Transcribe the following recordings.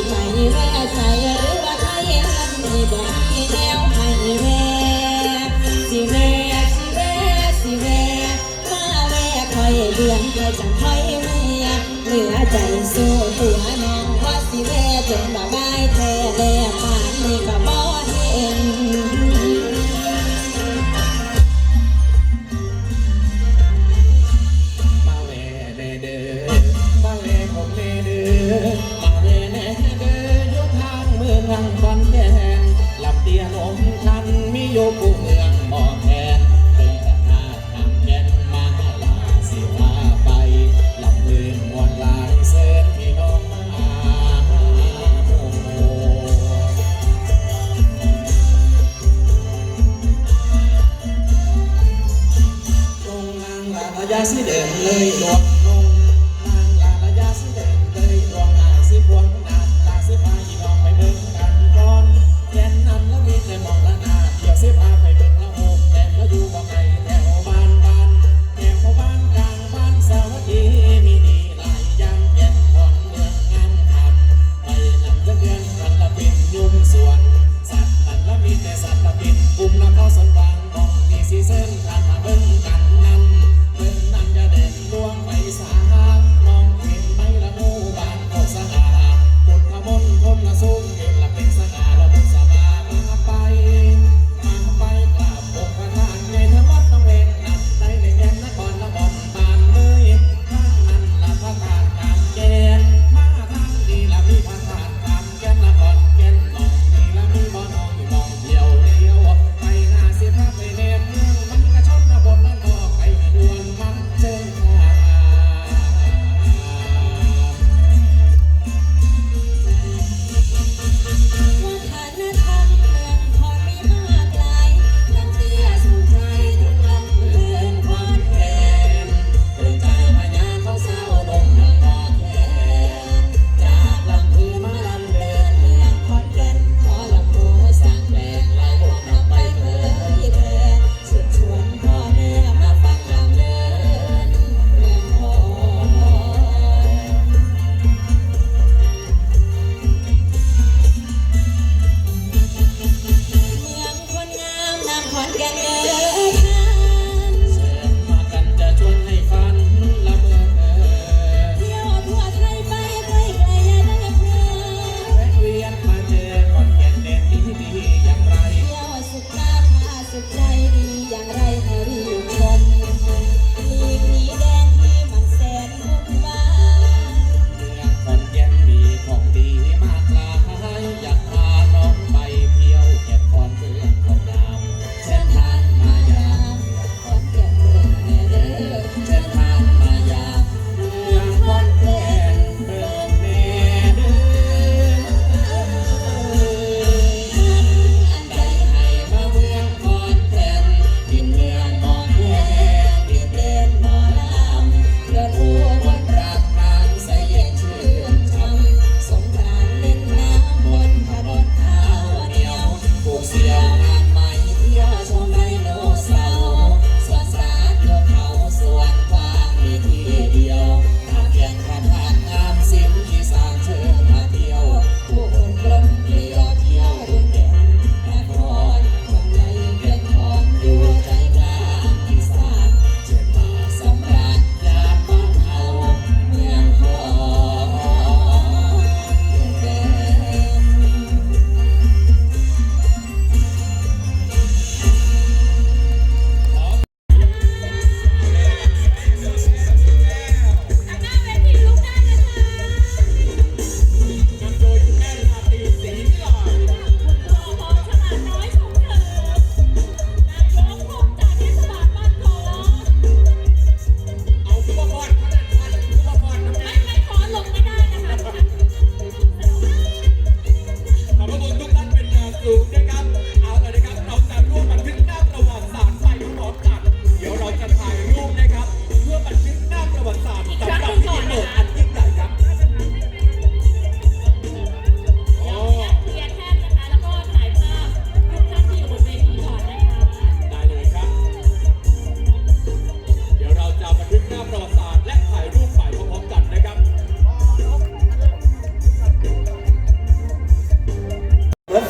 สิให้แม่ใส่หรือว่าใช่มันไม่บอกที่แล้วให้แม่สิแม่สิแม่สิแม่มาแม่คอยเลี้ยคอยจังคอยเมียเหลือใจสู้ตัวน้องว่าสิแวจนแบบ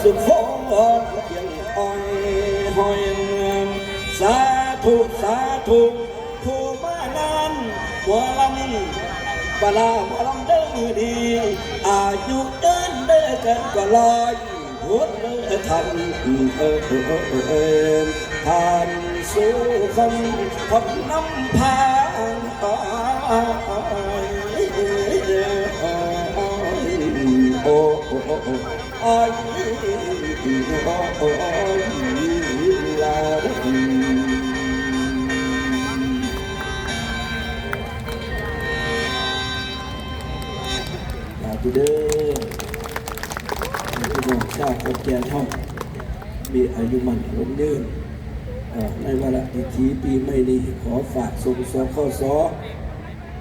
สุขโขเพียงอ้อยหอยเมืองสาธุสาธุผู้มานานหัวลำปลาหัวลำเด้อดี อายุเดินเด้อกันก็ลอยหัวเด้อทันเออเออเออเออเออทานสู่คำคำน้ำพางตอยโอ้ อ้โอ้โอ้โอ้อยลาลาตุเด้อพี่น้องเจ้าคนแก่ท่องมีอายุมันขนยืนเอ่อในวาระดิถีปีใหม่นี้ขอฝากส่งสอข้อสอ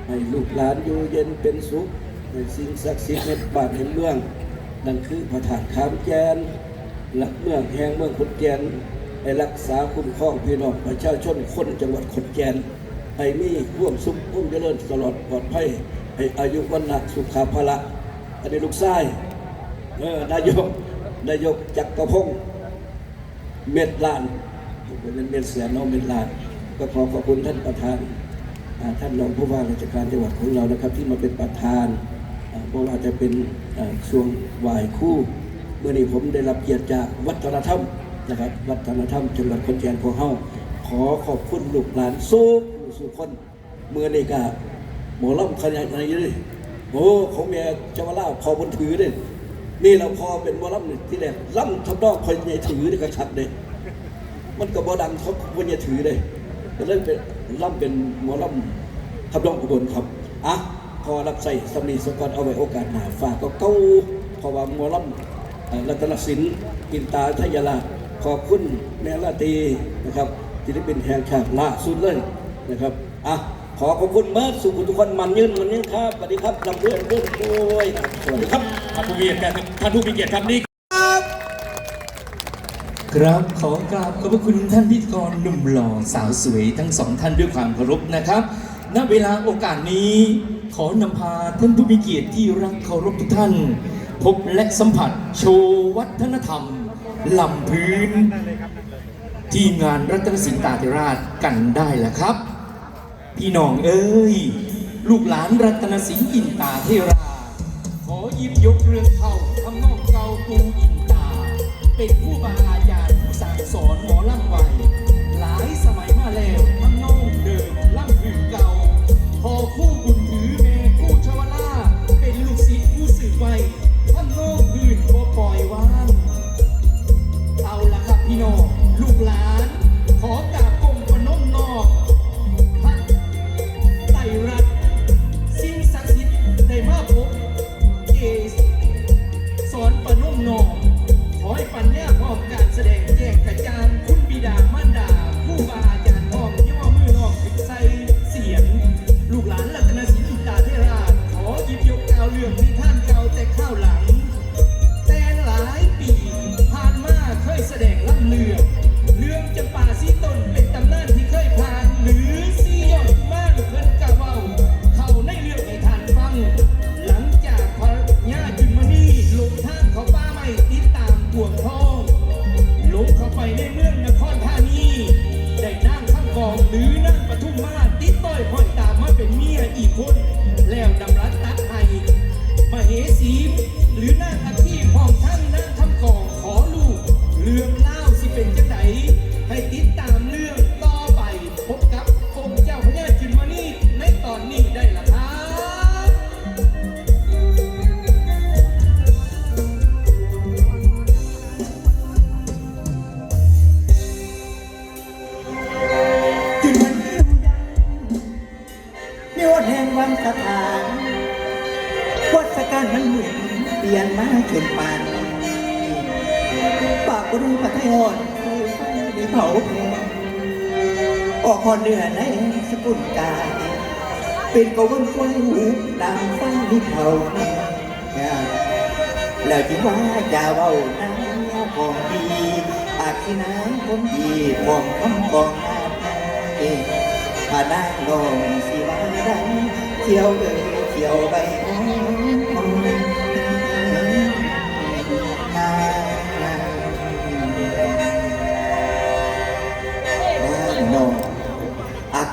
ให้ลูกหลานอยู่เย็นเป็นสุขในสิ่งศักดิ์สิทธิ์ในบ้านแห่งเมือง นั่นคือพระธาตุขามแกนหลักเมืองแห่งเมืองขอนแก่นให้รักษาคุ้มครองพี่น้องประชาชนคนจังหวัดขอนแก่นให้มีร่วมสุขร่วมเจริญตลอดปลอดภัยให้อายุวันนะสุขาภละอันนี้ลูกชายเออนายกนายกจักรพงศ์เม็ดลานเป็นเม็ดเสียน้องเม็ดลาน ก็ขอขอบคุณท่านประธานท่านรองผู้ว่าราชการจังหวัดของเรานะครับ ที่มาเป็นประธาน เพราะว่าจะเป็นอ่าช่วงไหวคู่เมื่อนี้ผมได้รับเกียรติจากวัฒนธรรมนะครับวัฒนธรรมจังหวัดขอนแก่นของเฮาขอขอบคุณลูกหลานสู้สู่คนเมื่อนี้ก็หมอล่ำขนาดไหนเลยโอ้ของแม่เจ้าว่าเล่าพอบนถือเลยนี่เราพอเป็นหมอล่ำนี่ที่แรกล่ำทำนองคนใหญ่ถือนี่ก็ชัดเลยมันก็บ่ดังเขาคนใหญ่ถือเลยก็เลยเป็นล่ำเป็นหมอล่ำทำนองอุบลครับอะ พอรับใส่สำนีสกอนเอาไว้โอกาสหน้าฝากก็เก้าเพราะว่าหมอลำเอ่อรัตนสินอินตาทยาลาขอบคุณแม่ลาตีนะครับที่ได้เป็นแห่งชาติล่าสุดเลยนะครับอะขอขอบคุณเมิร์สุขุทุกคนมันยืนมันยืนครับสวัสดีครับลำเพื่อนเพื่อนด้วยนะครับสวัสดีครับท่านผู้มีเกียรติท่านผู้มีเกียรติครับนี่ครับขอกราบขอบพระคุณท่านพิธีกรหนุ่มหล่อสาวสวยทั้งสองท่านด้วยความเคารพนะครับ ณ เวลาโอกาสนี้ ขอนำพาท่านผู้มีเกียรติที่รักเคารพทุกท่าน พบและสัมผัสโชว์วัฒนธรรมลำพื้น ที่งานรัตนสินตาธิราชกันได้แล้วครับ พี่น้องเอ้ย ลูกหลานรัตนสินอินตาเทรา ขอยิบยกเรื่องเข้าทำนองเกาปูอินตา เป็นผู้บาอาจารย์ผู้สั่งสอนหมอลำไวหลายสมัยมาแล้ว นเดือในสกุลกา เป็นกวนกวยหูดังไฟที่เผาแล้วที่ว่าจะเว้านั้นของดีปากที่น้ำคนดีของคำของน้ำเองถ้านางลงสีว่าดังเที่ยวเลยเที่ยวไป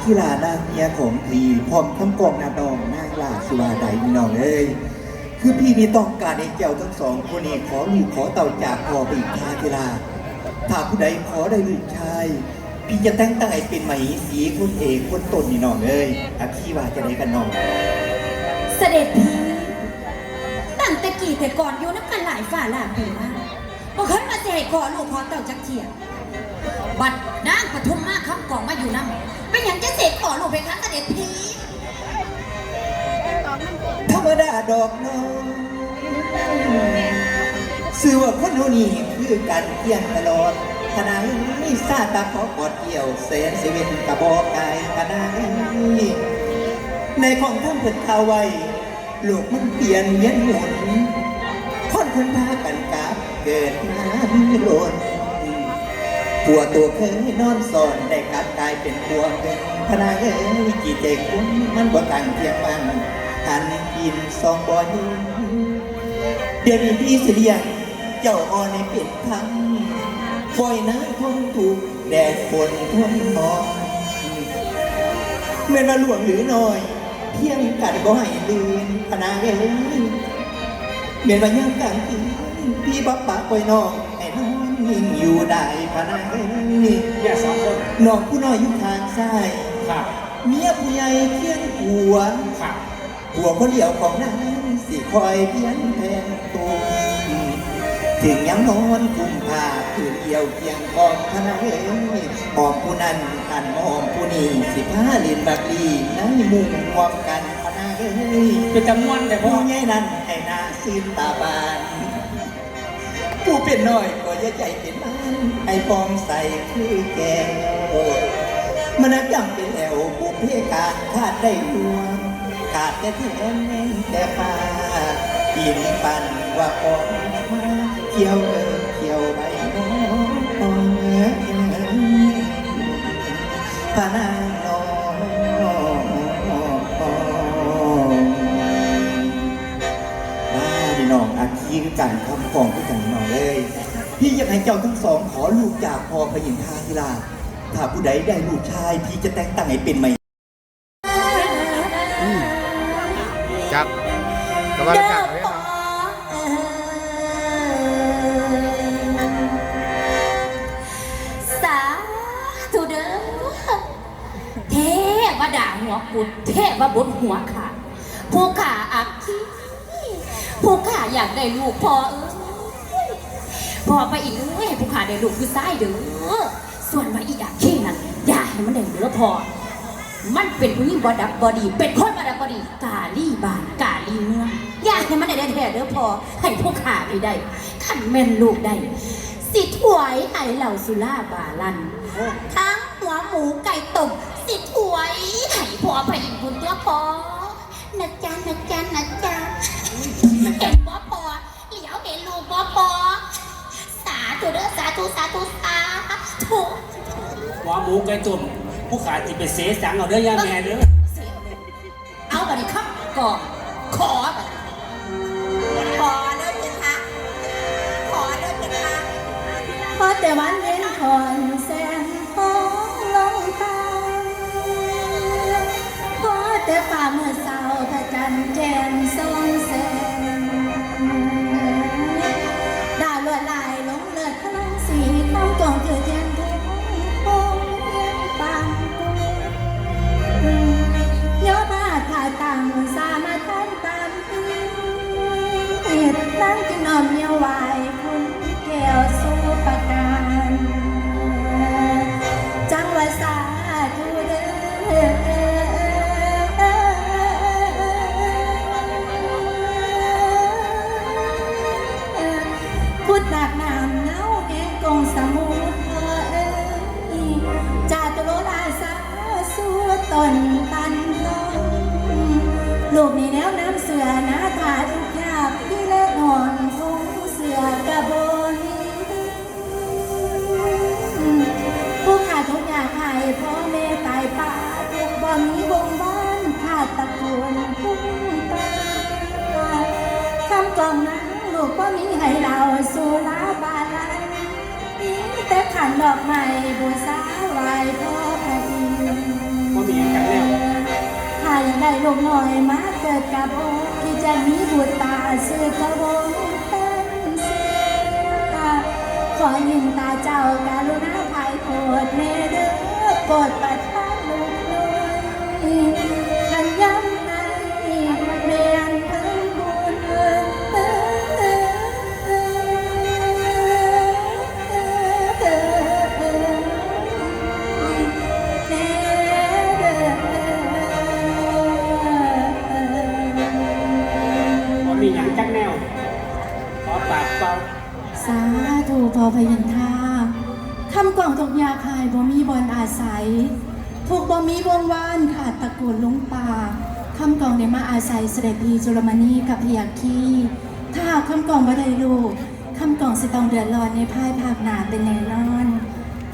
น้องอาคกีฬานางเมียของพี่พร้อมทั้งกองนาดองนางลาสุวาใดพี่น้องเอ้ยคือพี่นี่ต้องการให้เจ้าทั้งสองคนนี้ขอหลูกขอเต่าจากพ่อไปอีกทากีฬาถ้าผู้ใดขอได้ลูกชาย พี่จะแต่งตั้งให้เป็นไหมสีคนเอกคนต้นนี่น้องเอ้ยอาคีว่าจะได้กันน้องเสด็จพี่ตั้งแต่กี่แต่ก่อนอยู่น้ำกันหลายฝ่าหลายปีมากบ่เคยมาเสียขอลูกขอเต่าจักเทีย บัดนางปทุมมาคำกองมาอยู่น้ำเป็นอย่างจะเสกขอลูกไปครั้งเสด็จพี่ธรรมดาดอกน้องสื่อว่าคนโนนี่คือการเที่ยงตลอดขณะนี้ซาตาขอกอดเกี่ยวเสนเสเวนกระบอกกายขณะนี้ในของท่านเพิ่นข่าวไว้โลกมันเปลี่ยนเวียนหมุนคนคนพากันกลับเกิดมาโลน ผัวตัวเคยนอนสอนได้กลับกลายเป็นผัวเป็นพนาเอ้ยกี่ใจคุณมันบ่ต่างเทียงมันหันกินสองบ่อยเดี๋ยวนี้พี่สิเลียงเจ้าอ่อนในเป็ดทั้งคอยน้ำทนถูกแดดฝนทนหอนเมื่อมาหลวงหรือน้อย เที่ยงกันบ่ให้ลืมพนาเอ้ยเมียนมาย่างกลางคืนพี่บ๊อบปะปล่อยน้อง อ้น้องยิ่งอยู่ได้พะนังเนี่ยสองคนน้องผู้น้อยอยู่ทางซ้ายครับเมียผู้ใหญ่เพียงหัวครับหัวคนเดียวของนางสิคอยเพียงแทนตัวถึงยังนอนกุมผ้าคืนเดียวเพียงกองพะนังเอ้ยหอมผู้นั้นอันหอมผู้นี้สิผ้าลินบักลีในมุมรวมกันพะนังเอ้ยเป็นจำนวนแต่พ่อผู้ใหญ่นั้นให้หน้าซื่นตาบานผู้เป็นน้อยก็ อย่าใจเป็นมันไอ้ปองใส่คือแก้วมันักจำเป็นแอวบุพเพการขาดได้หัวขาดแต่แทนแน่นแต่ฟ้าปีนปันว่าปองมาเกี่ยวเออเกี่ยวใบน้องพานางน้องมาดิน้องอาคีคือการคำฟองคือกันหน้องเลย พี่อยากให้เจ้าทั้งสองขอลูกจากพ่อพระยินทาธิราชถ้าผู้ใดได้ลูกชาย พี่จะแต่งตั้งให้เป็นไหมครับกำลังจัดไว้ครับสาธุเด้อเทวดาหัวกุดเทวบุตรหัวขาดผู้ขาอักขีผู้ขาอยากได้ลูกพอเอ้ย พอไปอีกเอ้ยให้ผู้ขาได้ลูกคือไส้เด้อส่วนว่าอีกอักขีนั่นอย่าให้มันได้เด้อพอ มันเป็นผู้หญิงบอดับบอดี เป็นคนบอดับบอดีกาลี่บานกาลี่เมืองอย่าให้มันได้แท้เด้อพอให้พวกขาไปได้ขันแม่นลูกได้สิถวยให้เหล่าสุราบาลันทั้งหัวหมูไก่ต้มสิถวยให้พอพระอินทร์บุญตัวพอนะจ๊ะนะจ๊ะนะจ๊ะ ธุสาธุสาธุหัวหมูไก่ตุ่มผู้ขายที่ไปเสสังเอาเด้อย่าแม่เด้อเอาบัดนี้ครับก่อนขอบัดนี้ขอเด้อเพคะขอเด้อเพคะพอแต่วันเย็นคอน นั่งจึงนอมเยาวายคุณแก้วสู้ปร ลูกน้อยมาเกิดกับโอที่จะมีบุตรตาเสือกระวงเต้นเสียขอยินตาเจ้าการุณาภัยโปรดเนเด้อโปรดประทานลูกน้อย พอพยัญทาคำกล่องตกยาคายบ่มีบอนอาศัย ถูกบ่มีวงวานขาดตะโกนลุงป่าคำกล่องได้มาอาศัยเสด็จพีจุลมณีกับพยาคีถ้าหากคำกล่องบ่ได้ลูกคำกล่องสิต้องเดือดร้อนในภายภาคหนาเป็นแน่นอน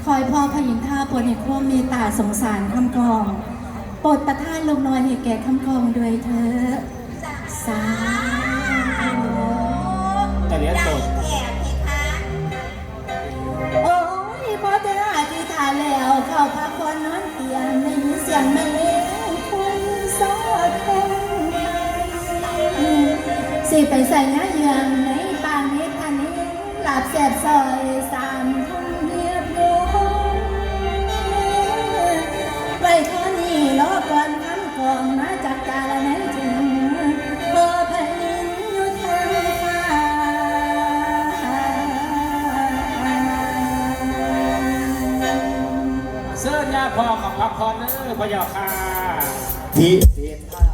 คอยพ่อพยินท่าปวดในควมเมตตาสงสารคำกล่องปดประท่านลูกน้อยให้แก่คำกล่องด้วยเถอสาธุแต่เนี้ยโสด แล้วเข้าพักผ่อนนอนเตียงในเสียงไม่เลี้ยงคุณสอดแทงสิไปใส่หน้าเยืองในปางนี้ทันนี้ หลับแสบซอยสามทุ่มเรียบร้อยไว้ข้อนี้รอก่อนคำกองมาจากกาล เสื้อยาพอกับพักพรเนอพะยาค่ะที่เสียเท้า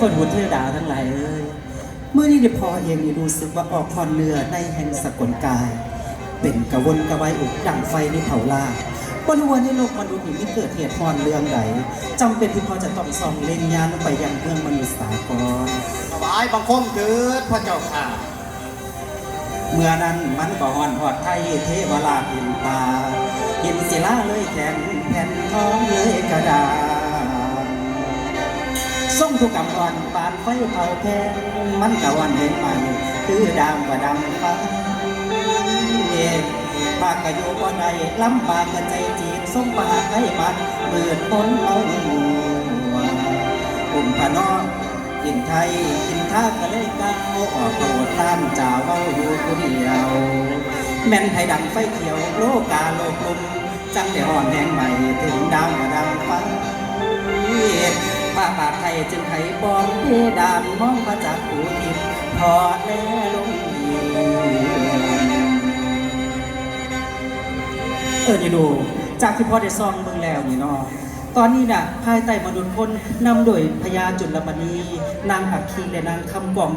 มีลูกเทพบุตรเทวดาทั้งหลายเอ้ยเมื่อนี้เดี๋ยวพอเองนี่รู้สึกว่าออกคอนเนื้อในแห่งสกลกาย เป็นกระวนกระวายอุกดังไฟในเผาลาบริวารในโลกมนุษย์นี่มีเกิดเหตุพรเรื่องใดจำเป็นที่พอจะต้องส่องเล่นยานลงไปยังเมืองมนุษย์สากรถวายบังคมเถิดพระเจ้าค่ะ เมื่อนั้นมันก็หอนหอดไทยเทวราชเห็นตาเห็นศิลาเลยแข็งแผ่นทองเลยกระดาษ ส่งทุกกำวันปานไฟเผาแพงมันกะวันเห็นใหม่คือดามว่าดำฟ้าเองปากกะอยู่บ่ได้ลำบากกะใจจีบส่งปากให้มันเมื่อพ้นเอาหัวอุ่มพะนอกินไทยกินท่าก็เลยก้าวออกโปรดตามจ่าเว้าอยู่คนเดียวแม่นไทยดังไฟเขียวโลกาโลกลมจังได้อ่อนแหงใหม่ถึงดาวกระดังฟ้า ผ้าปากไทยจึงไขบองผู้ดานมองพระจักรหูทิพย์พอแลลงดีเออนี่ดูจากที่พ่อได้ซองเมืองแล้วนี่เนาะตอนนี้น่ะภายใต้มนุษย์คนนำโดยพญาจุลมณีนางอักคีและนางคำกอง